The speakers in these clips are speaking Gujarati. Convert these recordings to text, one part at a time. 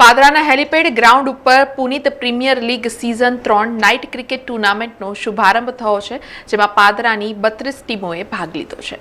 પાદરાના હેલિપેડ ગ્રાઉન્ડ ઉપર પુનિત પ્રીમિયર લીગ સિઝન ત્રણ નાઇટ ક્રિકેટ ટુર્નામેન્ટનો શુભારંભ થયો છે, જેમાં પાદરાની બત્રીસ ટીમોએ ભાગ લીધો છે.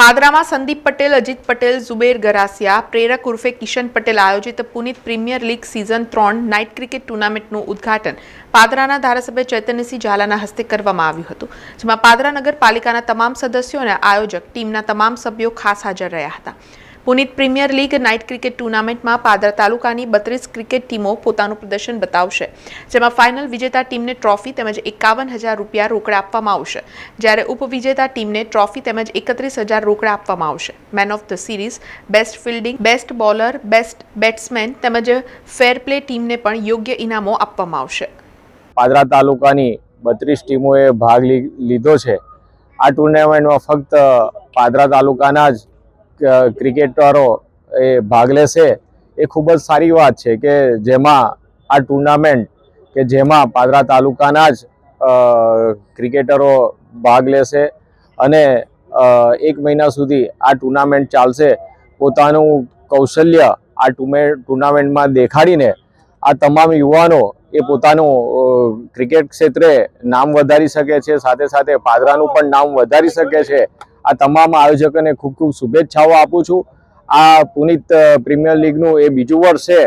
પાદરામાં સંદીપ પટેલ, અજીત પટેલ, ઝુબેર ગરાસિયા, પ્રેરક ઉર્ફે કિશન પટેલ આયોજિત પુનિત પ્રીમિયર લીગ સિઝન ત્રણ નાઇટ ક્રિકેટ ટુર્નામેન્ટનું ઉદ્ઘાટન પાદરાના ધારાસભ્ય ચૈતન્યસિંહ ઝાલાના હસ્તે કરવામાં આવ્યું હતું, જેમાં પાદરા નગરપાલિકાના તમામ સદસ્યો અને આયોજક ટીમના તમામ સભ્યો ખાસ હાજર રહ્યા હતા. Punit premier league night cricket ટુર્નામેન્ટમાં પાદરા તાલુકાની બત્રીસ ક્રિકેટ ટીમો પોતાનું પ્રદર્શન બતાવશે, જેમાં ફાઇનલ વિજેતા ટીમને ટ્રોફી તેમજ એકાવન હજાર રૂપિયા રોકડા આપવામાં આવશે. જ્યારે ઉપવિજેતા ટીમને ટ્રોફી તેમજ એકત્રીસ હજાર રોકડા આપવામાં આવશે. Man of the series best fielding best bowler best batsman તેમજ ફેર પ્લે ટીમને પણ યોગ્ય ઇનામો આપવામાં આવશે. પાદરા તાલુકાની બત્રીસ ટીમોએ ભાગ લીધો છે. આ ટુર્નામેન્ટમાં ફક્ત પાદરા તાલુકાના જ ક્રિકેટરો એ ભાગ લેશે, એ ખૂબ જ સારી વાત છે કે જેમાં આ ટુર્નામેન્ટ કે જેમાં પાદરા તાલુકાના જ ક્રિકેટરો ભાગ લેશે અને એક મહિના સુધી આ ટુર્નામેન્ટ ચાલશે. પોતાનું કૌશલ્ય આ ટુમે, ટુર્નામેન્ટમાં દેખાડીને આ તમામ યુવાનો એ પોતાનું ક્રિકેટ ક્ષેત્રે નામ વધારી શકે છે, સાથે સાથે પાદરાનું પણ નામ વધારી શકે છે. આ તમામ આયોજકોને ખૂબ ખૂબ શુભેચ્છાઓ આપું છું. આ પુનિત પ્રીમિયર લીગનું એ બીજું વર્ષ છે.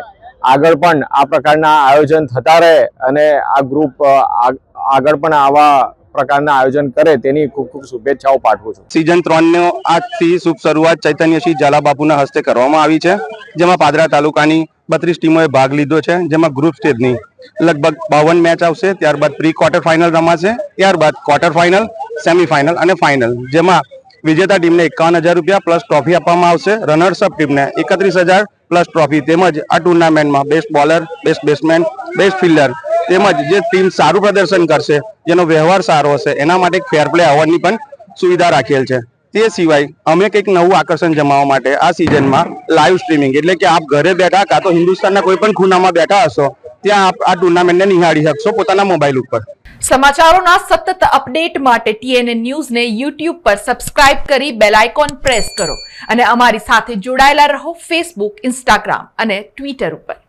આગળ પણ આ પ્રકારના આયોજન થતા રહે અને આ ગ્રુપ આગળ પણ આવા પ્રકારના આયોજન કરે તેની ખૂબ ખૂબ શુભેચ્છાઓ પાઠવું છું. સિઝન ત્રણનો આજથી શુભ શરૂઆત ચૈતન્યસિંહ ઝાલા બાપુના હસ્તે કરવામાં આવી છે. જેમાં પાદરા તાલુકાની બત્રીસ ટીમોએ ભાગ લીધો છે. જેમાં ગ્રુપ સ્ટેજની લગભગ બાવન મેચ આવશે. ત્યારબાદ પ્રી ક્વાર્ટર ફાઇનલ રમાશે. ત્યારબાદ ક્વાર્ટર ફાઇનલ સેમીફાઇનલ અને ફાઇનલ જેમાં વિજેતા ટીમને એકાવન હજાર રૂપિયા પ્લસ ટ્રોફી આપવામાં આવશે. રનર્સ અપ ટીમને એકત્રીસ હજાર પ્લસ ટ્રોફી તેમજ આ ટુર્નામેન્ટમાં best bowler best batsman best fielder તેમજ જે ટીમ સારું પ્રદર્શન કરશે, જેનો વ્યવહાર સારો હશે, એના માટે ફેર પ્લે આવવાની પણ સુવિધા રાખેલ છે. તે સિવાય અમે કંઈક નવું આકર્ષણ જમાવવા માટે આ સિઝનમાં લાઈવ સ્ટ્રીમિંગ એટલે કે આપ ઘરે બેઠા કાં તો હિન્દુસ્તાનના કોઈ પણ ખૂણામાં બેઠા હશો ત્યાં આ ટુર્નામેન્ટને નિહાળી શકશો પોતાના મોબાઈલ ઉપર. સમાચારોના સતત અપડેટ માટે ટીએનએ ન્યૂઝને યુટ્યુબ પર સબસ્ક્રાઇબ કરી બેલ આઇકોન પ્રેસ કરો. અને અમારી સાથે જોડાયેલા રહો ફેસબુક ઇન્સ્ટાગ્રામ અને ટ્વિટર ઉપર.